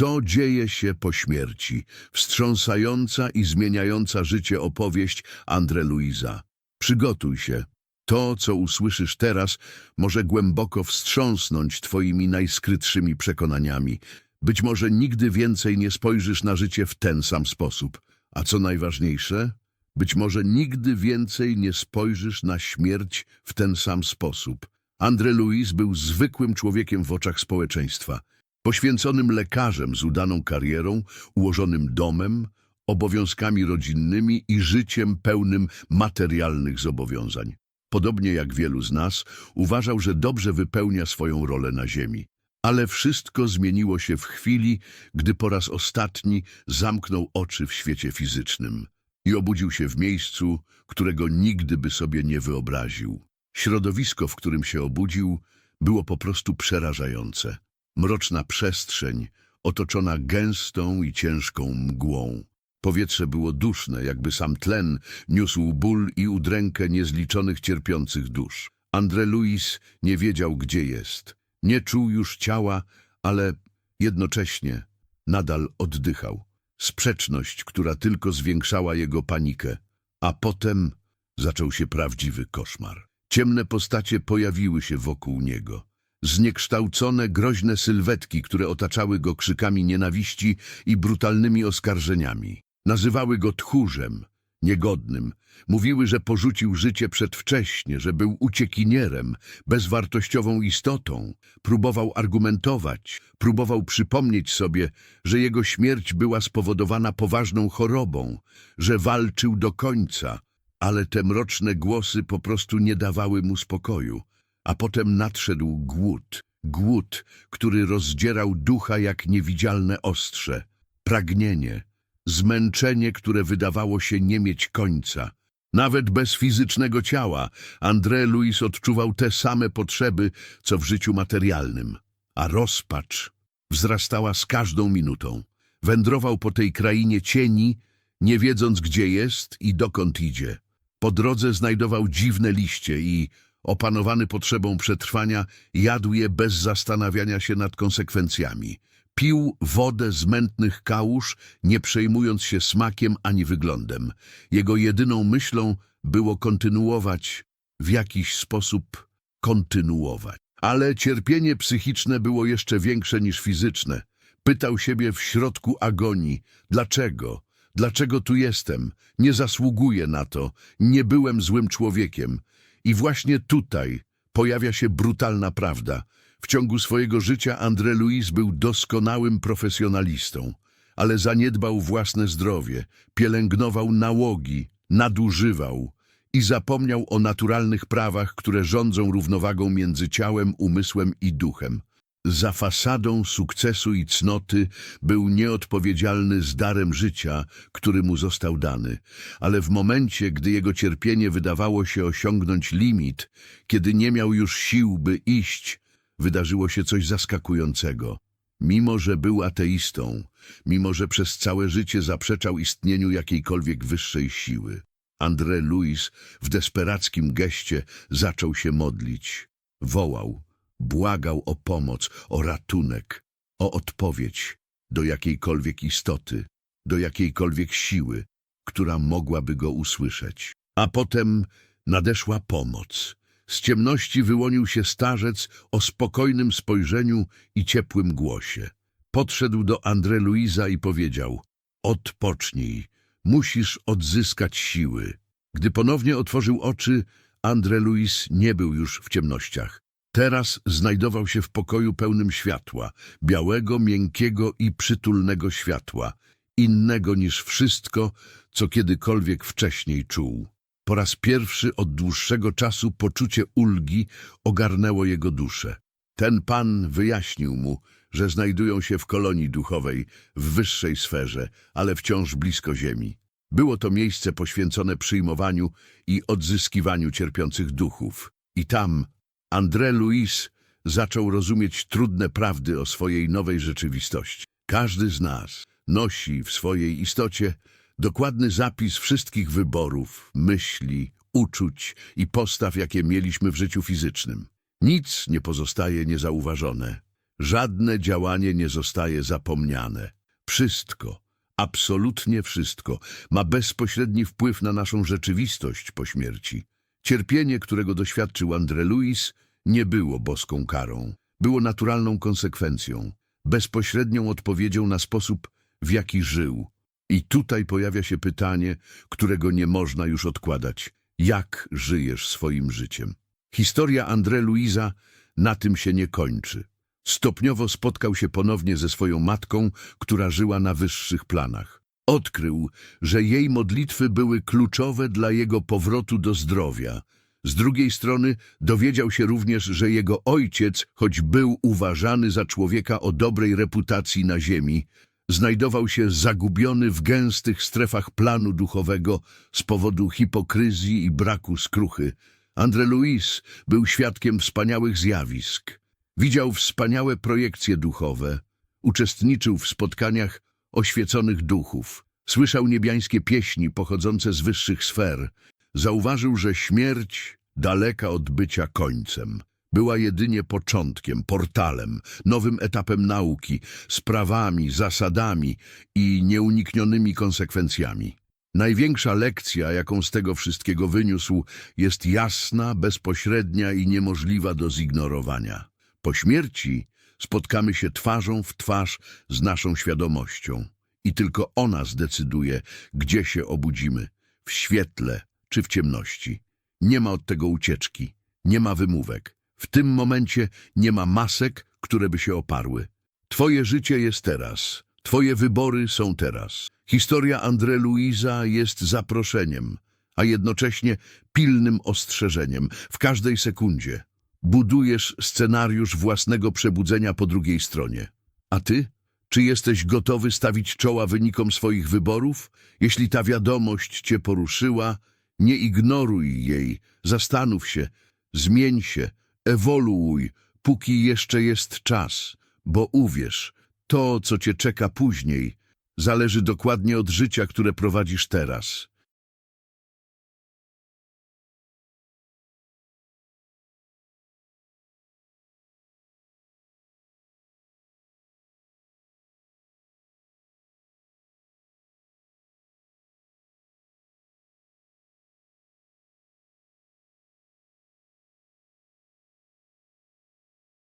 Co dzieje się po śmierci? Wstrząsająca i zmieniająca życie opowieść Andre Luisa. Przygotuj się. To, co usłyszysz teraz, może głęboko wstrząsnąć twoimi najskrytszymi przekonaniami. Być może nigdy więcej nie spojrzysz na życie w ten sam sposób. A co najważniejsze, być może nigdy więcej nie spojrzysz na śmierć w ten sam sposób. Andre Luis był zwykłym człowiekiem w oczach społeczeństwa. Poświęconym lekarzem z udaną karierą, ułożonym domem, obowiązkami rodzinnymi i życiem pełnym materialnych zobowiązań. Podobnie jak wielu z nas, uważał, że dobrze wypełnia swoją rolę na ziemi. Ale wszystko zmieniło się w chwili, gdy po raz ostatni zamknął oczy w świecie fizycznym i obudził się w miejscu, którego nigdy by sobie nie wyobraził. Środowisko, w którym się obudził, było po prostu przerażające. Mroczna przestrzeń, otoczona gęstą i ciężką mgłą. Powietrze było duszne, jakby sam tlen niósł ból i udrękę niezliczonych cierpiących dusz. Andre Luis nie wiedział, gdzie jest. Nie czuł już ciała, ale jednocześnie nadal oddychał. Sprzeczność, która tylko zwiększała jego panikę. A potem zaczął się prawdziwy koszmar. Ciemne postacie pojawiły się wokół niego. Zniekształcone, groźne sylwetki, które otaczały go krzykami nienawiści i brutalnymi oskarżeniami. Nazywały go tchórzem, niegodnym. Mówiły, że porzucił życie przedwcześnie, że był uciekinierem, bezwartościową istotą. Próbował argumentować, próbował przypomnieć sobie, że jego śmierć była spowodowana poważną chorobą, że walczył do końca, ale te mroczne głosy po prostu nie dawały mu spokoju. A potem nadszedł głód, głód, który rozdzierał ducha jak niewidzialne ostrze, pragnienie, zmęczenie, które wydawało się nie mieć końca. Nawet bez fizycznego ciała André Louis odczuwał te same potrzeby, co w życiu materialnym. A rozpacz wzrastała z każdą minutą. Wędrował po tej krainie cieni, nie wiedząc gdzie jest i dokąd idzie. Po drodze znajdował dziwne liście i, opanowany potrzebą przetrwania, jadł je bez zastanawiania się nad konsekwencjami. Pił wodę z mętnych kałuż, nie przejmując się smakiem ani wyglądem. Jego jedyną myślą było kontynuować, w jakiś sposób kontynuować. Ale cierpienie psychiczne było jeszcze większe niż fizyczne. Pytał siebie w środku agonii, dlaczego? Dlaczego tu jestem? Nie zasługuję na to. Nie byłem złym człowiekiem. I właśnie tutaj pojawia się brutalna prawda. W ciągu swojego życia André Louis był doskonałym profesjonalistą, ale zaniedbał własne zdrowie, pielęgnował nałogi, nadużywał i zapomniał o naturalnych prawach, które rządzą równowagą między ciałem, umysłem i duchem. Za fasadą sukcesu i cnoty był nieodpowiedzialny z darem życia, który mu został dany, ale w momencie, gdy jego cierpienie wydawało się osiągnąć limit, kiedy nie miał już sił, by iść, wydarzyło się coś zaskakującego. Mimo, że był ateistą, mimo, że przez całe życie zaprzeczał istnieniu jakiejkolwiek wyższej siły, André Louis w desperackim geście zaczął się modlić. Wołał, błagał o pomoc, o ratunek, o odpowiedź do jakiejkolwiek istoty, do jakiejkolwiek siły, która mogłaby go usłyszeć. A potem nadeszła pomoc. Z ciemności wyłonił się starzec o spokojnym spojrzeniu i ciepłym głosie. Podszedł do André Luisa i powiedział – odpocznij, musisz odzyskać siły. Gdy ponownie otworzył oczy, André Luis nie był już w ciemnościach. Teraz znajdował się w pokoju pełnym światła, białego, miękkiego i przytulnego światła, innego niż wszystko, co kiedykolwiek wcześniej czuł. Po raz pierwszy od dłuższego czasu poczucie ulgi ogarnęło jego duszę. Ten pan wyjaśnił mu, że znajdują się w kolonii duchowej, w wyższej sferze, ale wciąż blisko ziemi. Było to miejsce poświęcone przyjmowaniu i odzyskiwaniu cierpiących duchów. I tam André Louis zaczął rozumieć trudne prawdy o swojej nowej rzeczywistości. Każdy z nas nosi w swojej istocie dokładny zapis wszystkich wyborów, myśli, uczuć i postaw, jakie mieliśmy w życiu fizycznym. Nic nie pozostaje niezauważone. Żadne działanie nie zostaje zapomniane. Wszystko, absolutnie wszystko, ma bezpośredni wpływ na naszą rzeczywistość po śmierci. Cierpienie, którego doświadczył André Louis, nie było boską karą. Było naturalną konsekwencją, bezpośrednią odpowiedzią na sposób, w jaki żył. I tutaj pojawia się pytanie, którego nie można już odkładać. Jak żyjesz swoim życiem? Historia André Louisa na tym się nie kończy. Stopniowo spotkał się ponownie ze swoją matką, która żyła na wyższych planach. Odkrył, że jej modlitwy były kluczowe dla jego powrotu do zdrowia. Z drugiej strony dowiedział się również, że jego ojciec, choć był uważany za człowieka o dobrej reputacji na ziemi, znajdował się zagubiony w gęstych strefach planu duchowego z powodu hipokryzji i braku skruchy. André Louis był świadkiem wspaniałych zjawisk. Widział wspaniałe projekcje duchowe, uczestniczył w spotkaniach oświeconych duchów, słyszał niebiańskie pieśni pochodzące z wyższych sfer, zauważył, że śmierć, daleka od bycia końcem, była jedynie początkiem, portalem, nowym etapem nauki, sprawami, zasadami i nieuniknionymi konsekwencjami. Największa lekcja, jaką z tego wszystkiego wyniósł, jest jasna, bezpośrednia i niemożliwa do zignorowania. Po śmierci spotkamy się twarzą w twarz z naszą świadomością i tylko ona zdecyduje, gdzie się obudzimy, w świetle czy w ciemności. Nie ma od tego ucieczki, nie ma wymówek. W tym momencie nie ma masek, które by się oparły. Twoje życie jest teraz, twoje wybory są teraz. Historia André Louisa jest zaproszeniem, a jednocześnie pilnym ostrzeżeniem w każdej sekundzie. Budujesz scenariusz własnego przebudzenia po drugiej stronie. A ty? Czy jesteś gotowy stawić czoła wynikom swoich wyborów? Jeśli ta wiadomość cię poruszyła, nie ignoruj jej, zastanów się, zmień się, ewoluuj, póki jeszcze jest czas, bo uwierz, to, co cię czeka później, zależy dokładnie od życia, które prowadzisz teraz.